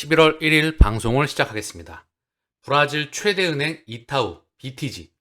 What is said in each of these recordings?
11월 1일 방송을 시작하겠습니다. 브라질 최대 은행 이타우, BTG,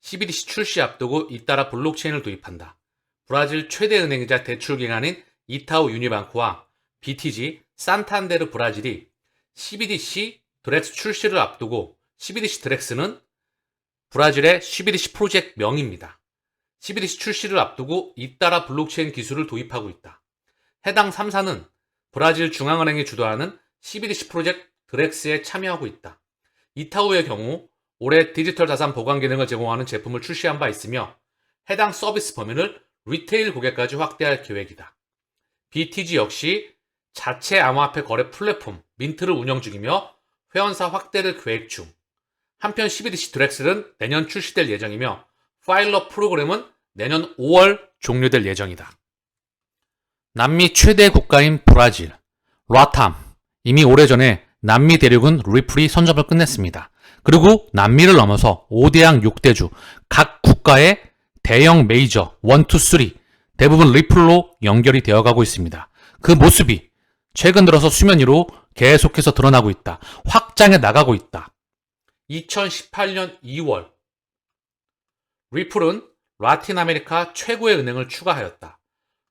CBDC 출시 앞두고 잇따라 블록체인을 도입한다. 브라질 최대 은행이자 대출 기관인 이타우 유니방크와 BTG, 산탄데르 브라질이 CBDC 드렉스 출시를 앞두고 CBDC 드렉스는 브라질의 CBDC 프로젝트 명입니다. CBDC 출시를 앞두고 잇따라 블록체인 기술을 도입하고 있다. 해당 3사는 브라질 중앙은행이 주도하는 CBDC 프로젝트 드렉스에 참여하고 있다. 이타우의 경우 올해 디지털 자산 보관 기능을 제공하는 제품을 출시한 바 있으며 해당 서비스 범위를 리테일 고객까지 확대할 계획이다. BTG 역시 자체 암호화폐 거래 플랫폼 민트를 운영 중이며 회원사 확대를 계획 중. 한편 CBDC 드렉스는 내년 출시될 예정이며 파일러 프로그램은 내년 5월 종료될 예정이다. 남미 최대 국가인 브라질, 라탐. 이미 오래전에 남미 대륙은 리플이 선점을 끝냈습니다. 그리고 남미를 넘어서 5대양 6대주, 각 국가의 대형 메이저 1, 2, 3 대부분 리플로 연결이 되어가고 있습니다. 그 모습이 최근 들어서 수면 위로 계속해서 드러나고 있다. 확장해 나가고 있다. 2018년 2월 리플은 라틴 아메리카 최고의 은행을 추가하였다.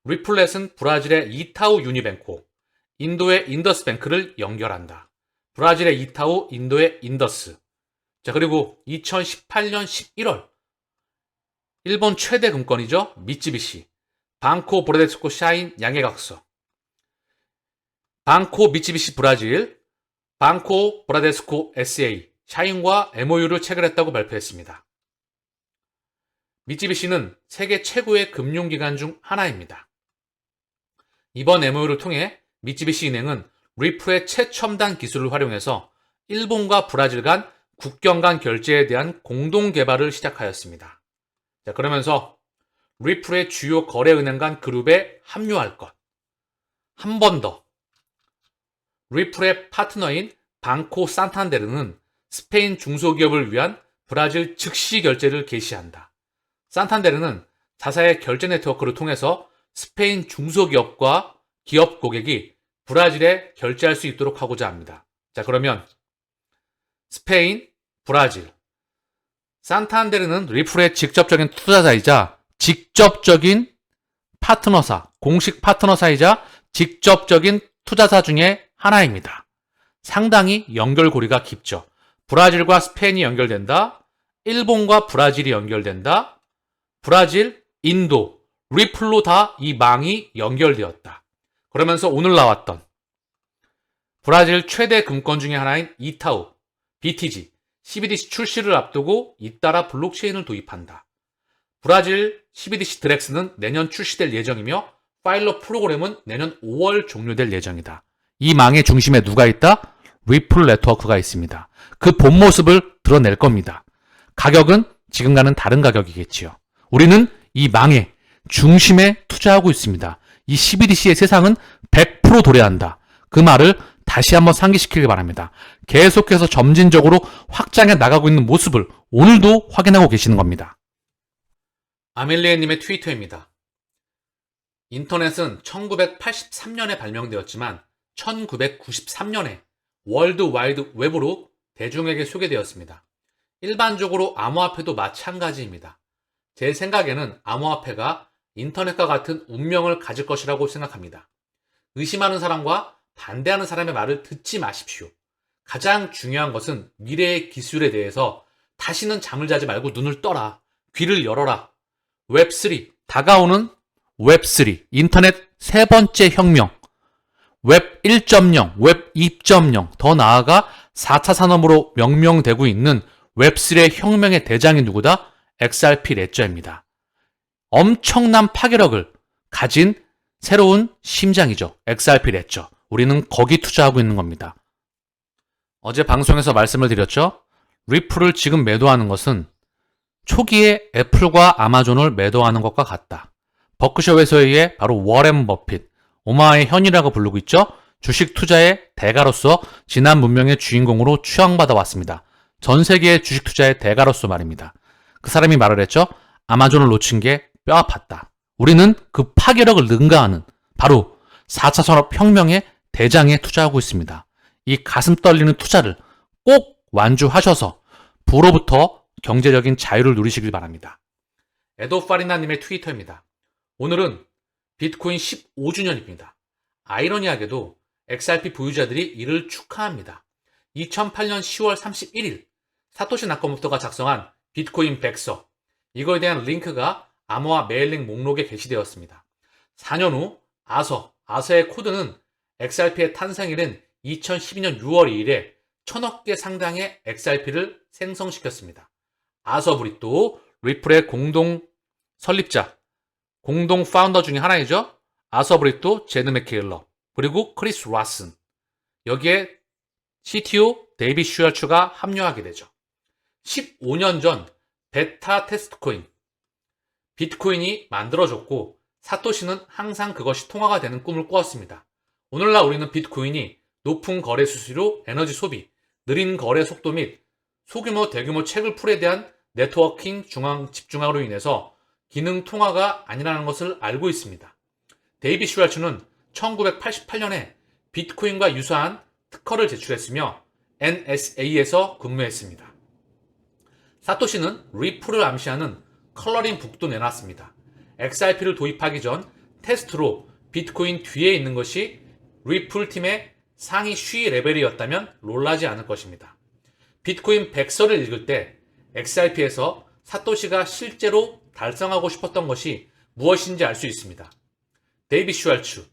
리플렛은 브라질의 이타우 유니뱅코, 인도의 인더스 뱅크를 연결한다. 브라질의 이타우, 인도의 인더스. 자, 그리고 2018년 11월 일본 최대 금권이죠. 미쯔비시, 방코 브레데스코 샤인 양해각서. 방코 미쯔비시 브라질, 방코 브라데스코 SA 샤인과 MOU를 체결했다고 발표했습니다. 미쯔비시는 세계 최고의 금융기관 중 하나입니다. 이번 MOU를 통해 미쯔비시 은행은 리프의 최첨단 기술을 활용해서 일본과 브라질 간 국경 간 결제에 대한 공동 개발을 시작하였습니다. 자, 그러면서 리플의 주요 거래 은행 간 그룹에 합류할 것. 한 번 더. 리플의 파트너인 방코 산탄데르는 스페인 중소기업을 위한 브라질 즉시 결제를 개시한다. 산탄데르는 자사의 결제 네트워크를 통해서 스페인 중소기업과 기업 고객이 브라질에 결제할 수 있도록 하고자 합니다. 자, 그러면 스페인, 브라질. 산탄데르는 리플의 직접적인 투자자이자 직접적인 파트너사, 공식 파트너사이자 직접적인 투자사 중에 하나입니다. 상당히 연결고리가 깊죠. 브라질과 스페인이 연결된다. 일본과 브라질이 연결된다. 브라질, 인도, 리플로 다 이 망이 연결되었다. 그러면서 오늘 나왔던 브라질 최대 금권 중의 하나인 이타우, BTG, CBDC 출시를 앞두고 잇따라 블록체인을 도입한다. 브라질 CBDC 드렉스는 내년 출시될 예정이며 파일러 프로그램은 내년 5월 종료될 예정이다. 이 망의 중심에 누가 있다? 리플 네트워크가 있습니다. 그 본 모습을 드러낼 겁니다. 가격은 지금과는 다른 가격이겠지요. 우리는 이 망의 중심에 투자하고 있습니다. 이 CBDC의 세상은 100% 도래한다. 그 말을 다시 한번 상기시키길 바랍니다. 계속해서 점진적으로 확장해 나가고 있는 모습을 오늘도 확인하고 계시는 겁니다. 아멜리에님의 트위터입니다. 인터넷은 1983년에 발명되었지만 1993년에 월드 와이드 웹으로 대중에게 소개되었습니다. 일반적으로 암호화폐도 마찬가지입니다. 제 생각에는 암호화폐가 인터넷과 같은 운명을 가질 것이라고 생각합니다. 의심하는 사람과 반대하는 사람의 말을 듣지 마십시오. 가장 중요한 것은 미래의 기술에 대해서 다시는 잠을 자지 말고 눈을 떠라. 귀를 열어라. 웹3, 다가오는 웹3, 인터넷 세 번째 혁명, 웹 1.0, 웹 2.0, 더 나아가 4차 산업으로 명명되고 있는 웹3의 혁명의 대장이 누구다? XRP 레저입니다. 엄청난 파괴력을 가진 새로운 심장이죠. XRP 레저. 우리는 거기 투자하고 있는 겁니다. 어제 방송에서 말씀을 드렸죠. 리플을 지금 매도하는 것은 초기에 애플과 아마존을 매도하는 것과 같다. 버크셔 회사의 바로 워렌 버핏, 오마의 현이라고 부르고 있죠. 주식 투자의 대가로서 지난 문명의 주인공으로 추앙받아 왔습니다. 전 세계의 주식 투자의 대가로서 말입니다. 그 사람이 말을 했죠. 아마존을 놓친 게 뼈 아팠다. 우리는 그 파괴력을 능가하는 바로 4차 산업 혁명의 대장에 투자하고 있습니다. 이 가슴 떨리는 투자를 꼭 완주하셔서 부로부터 경제적인 자유를 누리시길 바랍니다. 에도 파리나님의 트위터입니다. 오늘은 비트코인 15주년입니다. 아이러니하게도 XRP 보유자들이 이를 축하합니다. 2008년 10월 31일 사토시 나카모토가 작성한 비트코인 백서 이거에 대한 링크가 암호화 메일링 목록에 게시되었습니다. 4년 후 아서, 아서의 코드는 XRP의 탄생일인 2012년 6월 2일에 천억 개 상당의 XRP를 생성시켰습니다. 아서 브리또, 리플의 공동 설립자, 공동 파운더 중에 하나이죠. 아서 브리또, 제드 맥케일러, 그리고 크리스 라슨. 여기에 CTO 데이비 슈얼츠가 합류하게 되죠. 15년 전 베타 테스트 코인, 비트코인이 만들어졌고 사토시는 항상 그것이 통화가 되는 꿈을 꾸었습니다. 오늘날 우리는 비트코인이 높은 거래 수수료, 에너지 소비, 느린 거래 속도 및 소규모 대규모 체글 풀에 대한 네트워킹 중앙 집중화로 인해서 기능 통화가 아니라는 것을 알고 있습니다. 데이비 슈왈츠는 1988년에 비트코인과 유사한 특허를 제출했으며 NSA에서 근무했습니다. 사토시는 리플을 암시하는 컬러링 북도 내놨습니다. XRP를 도입하기 전 테스트로 비트코인 뒤에 있는 것이 리플 팀의 상위 쉬 레벨이었다면 놀라지 않을 것입니다. 비트코인 백서를 읽을 때 XRP에서 사토시가 실제로 달성하고 싶었던 것이 무엇인지 알 수 있습니다. 데이비 슈알츠,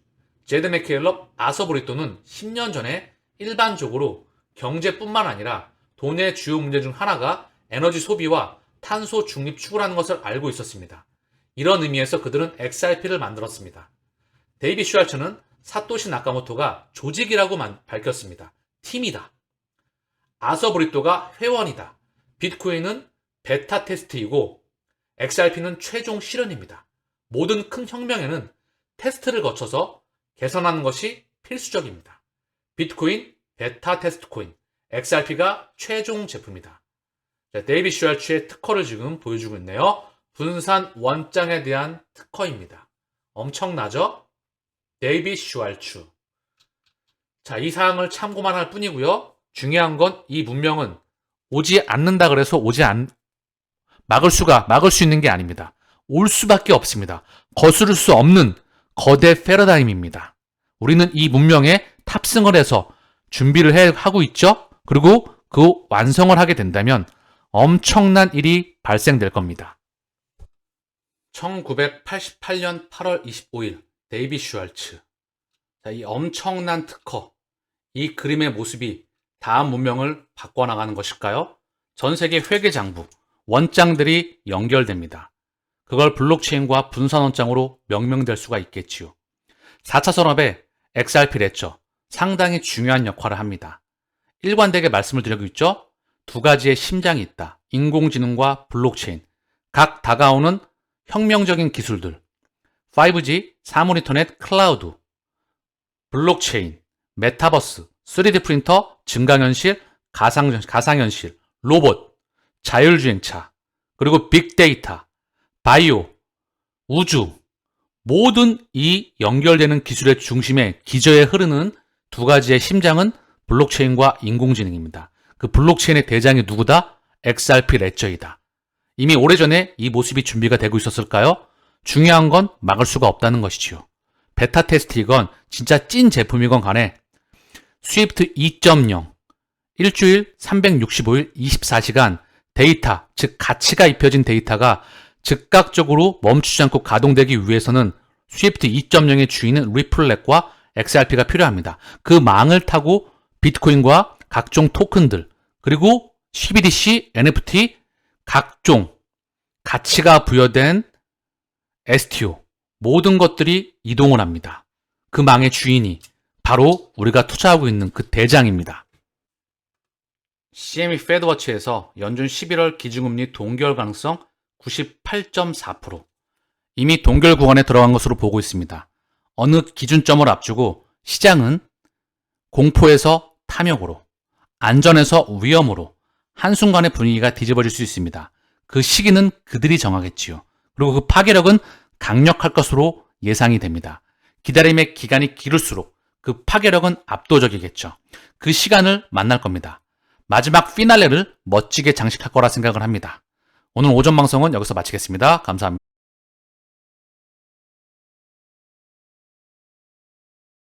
제드 맥케일럽, 아서 브리토는 10년 전에 일반적으로 경제뿐만 아니라 돈의 주요 문제 중 하나가 에너지 소비와 탄소 중립 추구라는 것을 알고 있었습니다. 이런 의미에서 그들은 XRP를 만들었습니다. 데이비 슈알츠는 사토시 나카모토가 조직이라고 밝혔습니다. 팀이다. 아서 브리토가 회원이다. 비트코인은 베타 테스트이고 XRP는 최종 실현입니다. 모든 큰 혁명에는 테스트를 거쳐서 개선하는 것이 필수적입니다. 비트코인, 베타 테스트 코인, XRP가 최종 제품이다. 자, 데이비 슈알츠의 특허를 지금 보여주고 있네요. 분산 원장에 대한 특허입니다. 엄청나죠? 데이비 슈알츠. 자, 이 사항을 참고만 할 뿐이고요. 중요한 건 이 문명은 오지 않는다 그래서 오지 않, 막을 수가, 막을 수 있는 게 아닙니다. 올 수밖에 없습니다. 거스를 수 없는 거대 패러다임입니다. 우리는 이 문명에 탑승을 해서 준비를 해, 하고 있죠? 그리고 그 완성을 하게 된다면 엄청난 일이 발생될 겁니다. 1988년 8월 25일 데이비 슈알츠 자, 이 엄청난 특허 이 그림의 모습이 다음 문명을 바꿔나가는 것일까요? 전 세계 회계 장부 원장들이 연결됩니다. 그걸 블록체인과 분산 원장으로 명명될 수가 있겠지요. 4차 산업에 XRP 랬죠 상당히 중요한 역할을 합니다. 일관되게 말씀을 드리고 있죠. 두 가지의 심장이 있다. 인공지능과 블록체인. 각 다가오는 혁명적인 기술들. 5G, 사물인터넷, 클라우드, 블록체인, 메타버스, 3D 프린터, 증강현실, 가상, 가상현실, 로봇, 자율주행차, 그리고 빅데이터, 바이오, 우주, 모든 이 연결되는 기술의 중심에 기저에 흐르는 두 가지의 심장은 블록체인과 인공지능입니다. 그 블록체인의 대장이 누구다? XRP 레저이다. 이미 오래전에 이 모습이 준비가 되고 있었을까요? 중요한 건 막을 수가 없다는 것이지요. 베타 테스트이건 진짜 찐 제품이건 간에 스위프트 2.0 일주일 365일 24시간 데이터, 즉 가치가 입혀진 데이터가 즉각적으로 멈추지 않고 가동되기 위해서는 스위프트 2.0의 주인은 리플렛과 XRP가 필요합니다. 그 망을 타고 비트코인과 각종 토큰들, 그리고 CBDC, NFT, 각종 가치가 부여된 STO, 모든 것들이 이동을 합니다. 그 망의 주인이 바로 우리가 투자하고 있는 그 대장입니다. CME 페드워치에서 연준 11월 기준금리 동결 가능성 98.4% 이미 동결 구간에 들어간 것으로 보고 있습니다. 어느 기준점을 앞두고 시장은 공포에서 탐욕으로, 안전에서 위험으로 한순간에 분위기가 뒤집어질 수 있습니다. 그 시기는 그들이 정하겠지요. 그리고 그 파괴력은 강력할 것으로 예상이 됩니다. 기다림의 기간이 길을수록 그 파괴력은 압도적이겠죠. 그 시간을 만날 겁니다. 마지막 피날레를 멋지게 장식할 거라 생각을 합니다. 오늘 오전 방송은 여기서 마치겠습니다. 감사합니다.